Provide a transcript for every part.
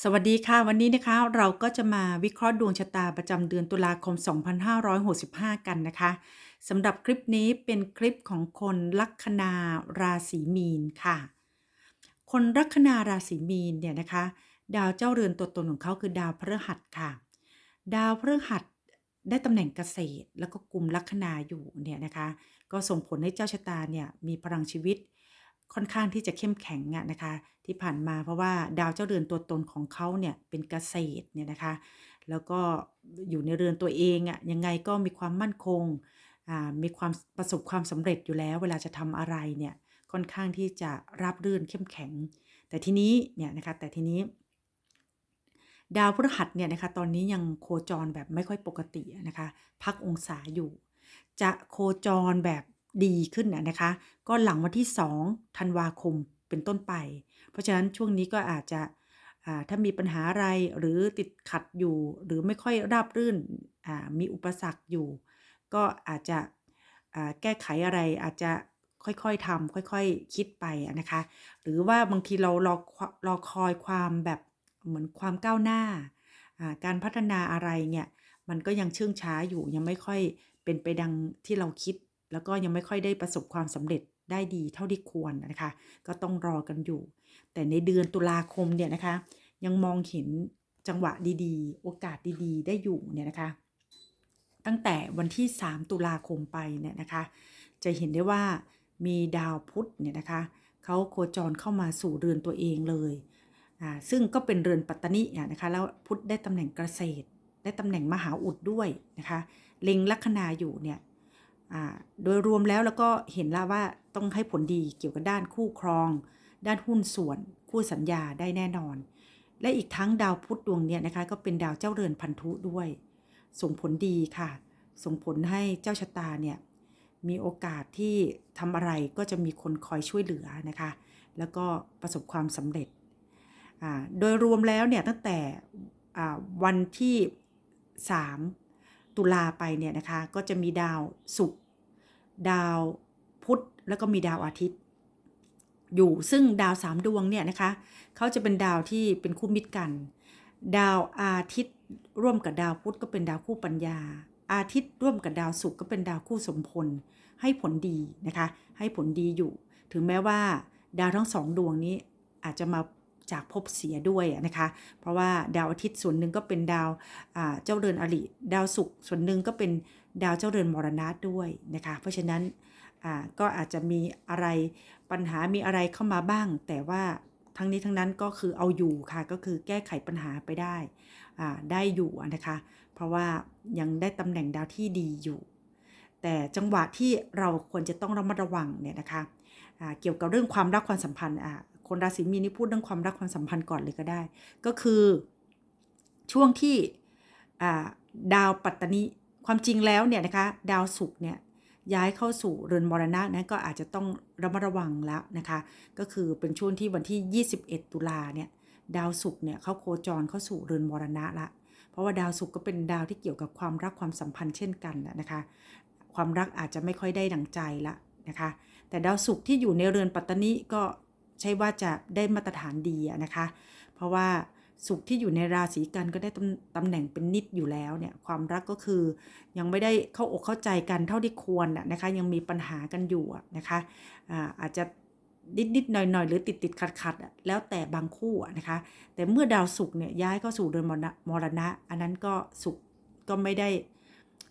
สวัสดีค่ะ วันนี้นะคะเราก็จะมาวิเคราะห์ดวงชะตาประจำเดือนตุลาคม 2565 กันนะคะสำหรับคลิปนี้เป็นคลิปของคนลัคนาราศีมีนค่ะ คนลัคนาราศีมีนเนี่ยนะคะ ดาวเจ้าเรือนตัวตนของเขาคือดาวพฤหัสค่ะ ดาวพฤหัสได้ตำแหน่งเกษตร แล้วก็กลุ่มลัคนาอยู่เนี่ยนะคะ ก็ส่งผลให้เจ้าชะตาเนี่ยมีพลังชีวิตค่อนข้างที่จะเข้มแข็งอะนะคะ ที่ผ่านมาเพราะว่าดาวเจ้าเรือนตัวตนของเขาเนี่ยเป็นเกษตรเนี่ยนะคะ แล้วก็อยู่ในเรือนตัวเองอะยังไงก็มีความมั่นคงมีความประสบความสำเร็จอยู่แล้ว เวลาจะทำอะไรเนี่ยค่อนข้างที่จะราบรื่นเข้มแข็ง แต่ทีนี้เนี่ยนะคะแต่ทีนี้ ดาวพฤหัสเนี่ยนะคะตอนนี้ยังโคจรแบบไม่ค่อยปกตินะคะพักองศาอยู่ จะโคจรแบบดีขึ้นนะนะคะ ก็หลังวันที่2ธันวาคมเป็นต้นไป เพราะฉะนั้นช่วงนี้ก็อาจจะถ้ามีปัญหาอะไรหรือติดขัดอยู่ หรือไม่ค่อยราบรื่นมีอุปสรรคอยู่ ก็อาจจะแก้ไขอะไรอาจจะค่อยๆทำค่อยๆคิดไปนะคะ หรือว่าบางทีเรารอควรอคอยความแบบเหมือนความก้าวหน้าอ่าการพัฒนาอะไรเนี่ยมันก็ยังเชื่องช้าอยู่ยังไม่ค่อยเป็นไปดังที่เราคิด แล้วก็ยังไม่ค่อยได้ประสบความสำเร็จได้ดีเท่าที่ควรนะคะ ก็ต้องรอกันอยู่ แต่ในเดือนตุลาคมเนี่ยนะคะยังมองเห็นจังหวะดีๆ โอกาสดีๆ ได้อยู่เนี่ยนะคะ ตั้งแต่วันที่ 3 ตุลาคมไปเนี่ยนะคะ จะเห็นได้ว่ามีดาวพุธเนี่ยนะคะเขาโคจรเข้ามาสู่เรือนตัวเองเลยอ่าซึ่งก็เป็นเรือนปัตตานิอะนะคะแล้วพุธได้ตำแหน่งเกษตร ได้ตำแหน่งมหาอุดด้วยนะคะเล็งลัคนาอยู่เนี่ยอ่าโดยรวมแล้วแล้วก็เห็นแล้วว่าต้องให้ผลดีเกี่ยวกับด้านคู่ครอง ด้านหุ้นส่วนคู่สัญญาได้แน่นอน และอีกทั้งดาวพุธดวงนี่ยนะคะ ก็เป็นดาวเจ้าเรือนพันธุด้วย ส่งผลดีค่ะ ส่งผลให้เจ้าชะตาเนี่ยมีโอกาสที่ทำอะไรก็จะมีคนคอยช่วยเหลือนะคะ แล้วก็ประสบความสำเร็จ โดยรวมแล้วเนี่ยตั้งแต่วันที่ 3 ตุลาไปเนี่ยนะคะ ก็จะมีดาวศุกร์ดาวพุธแล้วก็มีดาวอาทิตย์ อยู่ ซึ่งดาวสามดวงเนี่ยนะคะเขาจะเป็นดาวที่เป็นคู่มิตรกัน ดาวอาทิตย์ร่วมกับดาวพุธก็เป็นดาวคู่ปัญญา อาทิตย์ร่วมกับดาวศุกร์ก็เป็นดาวคู่สมพล ให้ผลดีนะคะ ให้ผลดีอยู่ ถึงแม้ว่าดาวทั้งสองดวงนี้อาจจะมาจากภพเสียด้วยนะคะ เพราะว่าดาวอาทิตย์ส่วนหนึ่งก็เป็นดาวาเจ้าเรือนอริ ดาวศุกร์ส่วนหนึ่งก็เป็นดาวเจ้าเรือนมรณะด้วยนะคะ เพราะฉะนั้น อ่าก็อาจจะมีอะไรปัญหามีอะไรเข้ามาบ้าง แต่ว่าทั้งนี้ทั้งนั้นก็คือเอาอยู่ค่ะก็คือแก้ไขปัญหาไปได้อ่าได้อยู่นะคะ เพราะว่ายังได้ตำแหน่งดาวที่ดีอยู่ แต่จังหวะที่เราควรจะต้องระมัดระวังเนี่ยนะคะอ่าเกี่ยวกับเรื่องความรักความสัมพันธ์อ่าคนราศีมีนนี่พูดเรื่องความรักความสัมพันธ์ก่อนเลยก็ได้ ก็คือช่วงที่ดาวปัตตานิความจริงแล้วเนี่ยนะคะดาวศุกร์เนี่ย ย้ายเข้าสู่เรือนมรณะนั้นก็อาจจะต้องระมัดระวังแล้วนะคะ ก็คือเป็นช่วงที่วันที่ 21 ตุลาเนี่ยดาวศุกร์เนี่ยเขาโคจรเข้าสู่เรือนมรณะละ เพราะว่าดาวศุกร์ก็เป็นดาวที่เกี่ยวกับความรักความสัมพันธ์เช่นกันนะนะคะ ความรักอาจจะไม่ค่อยได้ดังใจละนะคะ แต่ดาวศุกร์ที่อยู่ในเรือนปัตตานิก็ใช่ว่าจะได้มาตรฐานดีนะคะ เพราะว่า ศุกร์ที่อยู่ในราศีกันก็ได้ตำตำแหน่งเป็นนิดอยู่แล้วเนี่ยความรักก็คือยังไม่ได้เข้าอกเข้าใจกันเท่าที่ควรนะคะยังมีปัญหากันอยู่นะคะอาจจะนิดนิดหน่อยหน่อยหรือติดติดขัดขัดแล้วแต่บางคู่นะคะแต่เมื่อดาวศุกร์เนี่ยย้ายเข้าสู่เรือนมรณะมรณะ อันนั้นก็ศุกร์ก็ไม่ได้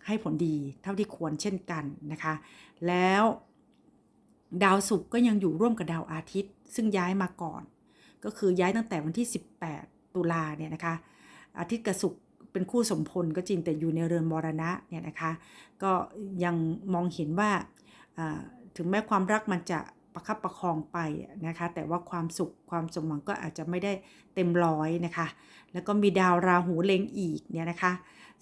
ให้ผลดีเท่าที่ควรเช่นกันนะคะแล้วดาวศุกร์ก็ยังอยู่ร่วมกับดาวอาทิตย์ ซึ่งย้ายมาก่อน ก็คือย้ายตั้งแต่วันที่ 18 ตุลาเนี่ยนะคะอาทิตย์กับศุกร์เป็นคู่สมพลก็จริงแต่อยู่ในเรือนมรณะเนี่ยนะคะก็ยังมองเห็นว่าถึงแม้ความรักมันจะประคับประคองไปนะคะแต่ว่าความสุขความสมหวังก็อาจจะไม่ได้เต็มร้อยนะคะแล้วก็มีดาวราหูเล็งอีกเนี่ยนะคะ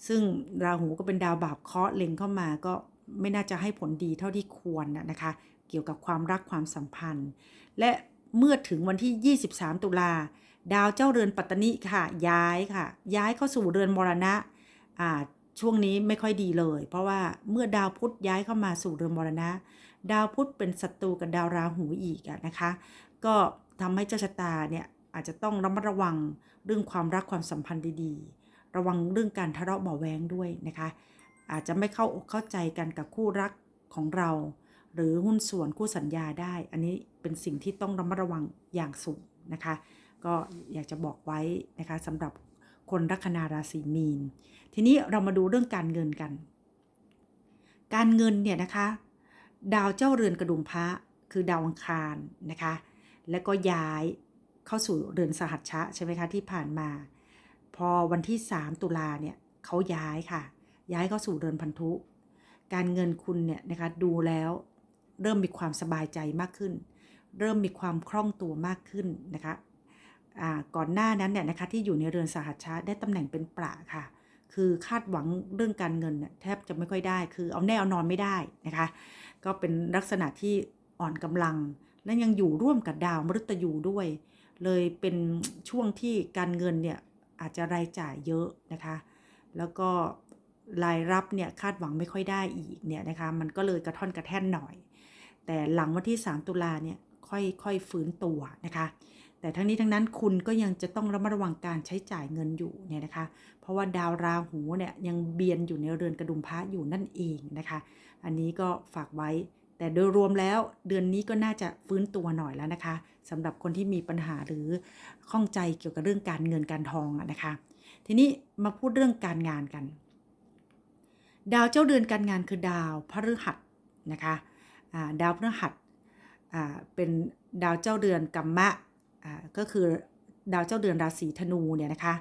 ซึ่งราหูก็เป็นดาวบาปเคราะห์เล็งเข้ามาก็ไม่น่าจะให้ผลดีเท่าที่ควรนะคะเกี่ยวกับความรักความสัมพันธ์ และ เมื่อถึงวันที่ 23 ตุลา ดาวเจ้าเรือนปัตตนิค่ะ ย้ายค่ะ ย้ายเข้าสู่เรือนมรณะอ่าช่วงนี้ไม่ค่อยดีเลย เพราะว่าเมื่อดาวพุธย้ายเข้ามาสู่เรือนมรณะ ดาวพุธเป็นศัตรูกับดาวราหูอีกอะนะคะ ก็ทำให้เจ้าชะตาเนี่ยอาจจะต้องระมัดระวังเรื่องความรักความสัมพันธ์ดีๆ ระวังเรื่องการทะเลาะเบาแวงด้วยนะคะ อาจจะไม่เข้าอกเข้าใจกันกับคู่รักของเรา หรือหุ้นส่วนคู่สัญญาได้ อันนี้เป็นสิ่งที่ต้องระมัดระวังอย่างสูงนะคะ ก็อยากจะบอกไว้นะคะสำหรับคนลัคนาราศีมีน ทีนี้เรามาดูเรื่องการเงินกัน การเงินเนี่ยนะคะ ดาวเจ้าเรือนกระดุมพระคือดาวอังคารนะคะ แล้วก็ย้ายเข้าสู่เรือนสหัชชะใช่ไหมคะที่ผ่านมา พอวันที่ 3 ตุลาเนี่ยเขาย้ายค่ะ ย้ายเข้าสู่เรือนพันธุ การเงินคุณเนี่ยนะคะดูแล้ว เริ่มมีความสบายใจมากขึ้น เริ่มมีความคล่องตัวมากขึ้นนะคะก่อนหน้านั้นเนี่ยนะคะที่อยู่ในเรือนสหัชชะได้ตำแหน่งเป็นประค่ะ คือคาดหวังเรื่องการเงินเนี่ยแทบจะไม่ค่อยได้ คือเอาแน่เอานอนไม่ได้นะคะ ก็เป็นลักษณะที่อ่อนกำลัง และยังอยู่ร่วมกับดาวมฤตยูด้วย เลยเป็นช่วงที่การเงินเนี่ยอาจจะรายจ่ายเยอะนะคะ แล้วก็รายรับเนี่ยคาดหวังไม่ค่อยได้อีกเนี่ยนะคะ มันก็เลยกระท่อนกระแท่นหน่อย แต่หลังวันที่ 3 ตุลาเนี่ยค่อยค่อยฟื้นตัวนะคะ แต่ทั้งนี้ทั้งนั้นคุณก็ยังจะต้องระมัดระวังการใช้จ่ายเงินอยู่เนี่ยนะคะ เพราะว่าดาวราหูเนี่ยยังเบียนอยู่ในเรือนกระดุมพระอยู่นั่นเองนะคะ อันนี้ก็ฝากไว้ แต่โดยรวมแล้วเดือนนี้ก็น่าจะฟื้นตัวหน่อยแล้วนะคะสำหรับคนที่มีปัญหาหรือข้องใจเกี่ยวกับเรื่องการเงินการทองอะนะคะ ทีนี้มาพูดเรื่องการงานกัน ดาวเจ้าเดือนการงานคือดาวพฤหัสนะคะ ดาวพฤหัสเป็นดาวเจ้าเดือนกัมมะก็คือดาวเจ้าเดือนราศีธนูเนี่ยนะคะ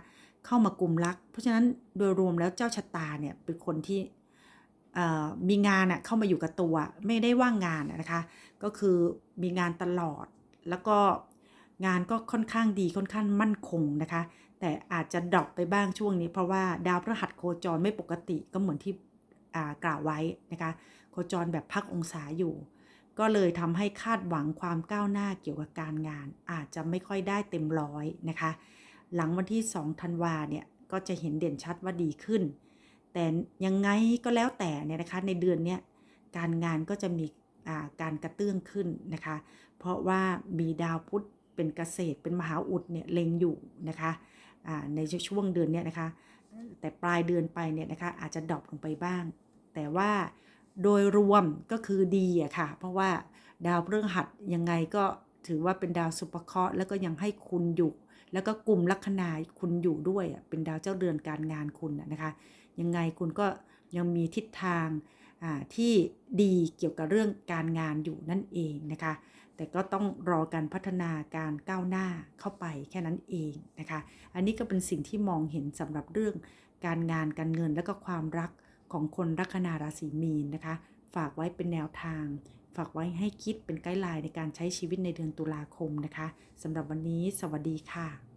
เข้ามากลุ่มรัก เพราะฉะนั้นโดยรวมแล้วเจ้าชะตาเนี่ยเป็นคนที่มีงานเข้ามาอยู่กับตัว ไม่ได้ว่างงานนะคะก็คือมีงานตลอดแล้วก็งานก็ค่อนข้างดีค่อนข้างมั่นคงนะคะ แต่อาจจะดรอปไปบ้างช่วงนี้ เพราะว่าดาวพฤหัสโคจรไม่ปกติก็เหมือนที่กล่าวไว้นะคะ โคจรแบบพักองศาอยู่ ก็เลยทำให้คาดหวังความก้าวหน้าเกี่ยวกับการงาน อาจจะไม่ค่อยได้เต็มร้อยนะคะ หลังวันที่2ธันวาเนี่ยก็จะเห็นเด่นชัดว่าดีขึ้น แต่ยังไงก็แล้วแต่เนี่ยนะคะในเดือนนี้การงานก็จะมีาการกระเตื้องขึ้นนะคะ เพราะว่ามีดาวพุธเป็นเกษตรเป็นมหาอุดเนี่ยเล็งอยู่นะคะในช่วงเดือนเนี้ยนะคะ แต่ปลายเดือนไปเนี่ยนะคะอาจจะดรอปลงไปบ้าง แต่ว่า โดยรวมก็คือดีอะค่ะ เพราะว่าดาวพฤหัสยังไงก็ถือว่าเป็นดาวสุภเคราะห์แล้วก็ยังให้คุณอยู่ แล้วก็กลุ่มลัคนาคุณอยู่ด้วยเป็นดาวเจ้าเดือนการงานคุณนะคะ ยังไงคุณก็ยังมีทิศทางอ่าที่ดีเกี่ยวกับเรื่องการงานอยู่นั่นเองนะคะ แต่ก็ต้องรอการพัฒนาการก้าวหน้าเข้าไปแค่นั้นเองนะคะ อันนี้ก็เป็นสิ่งที่มองเห็นสำหรับเรื่องการงานการเงินและก็ความรัก ของคนลัคนาราศีมีนนะคะ ฝากไว้เป็นแนวทาง ฝากไว้ให้คิดเป็นไกด์ไลน์ในการใช้ชีวิตในเดือนตุลาคมนะคะสำหรับวันนี้สวัสดีค่ะ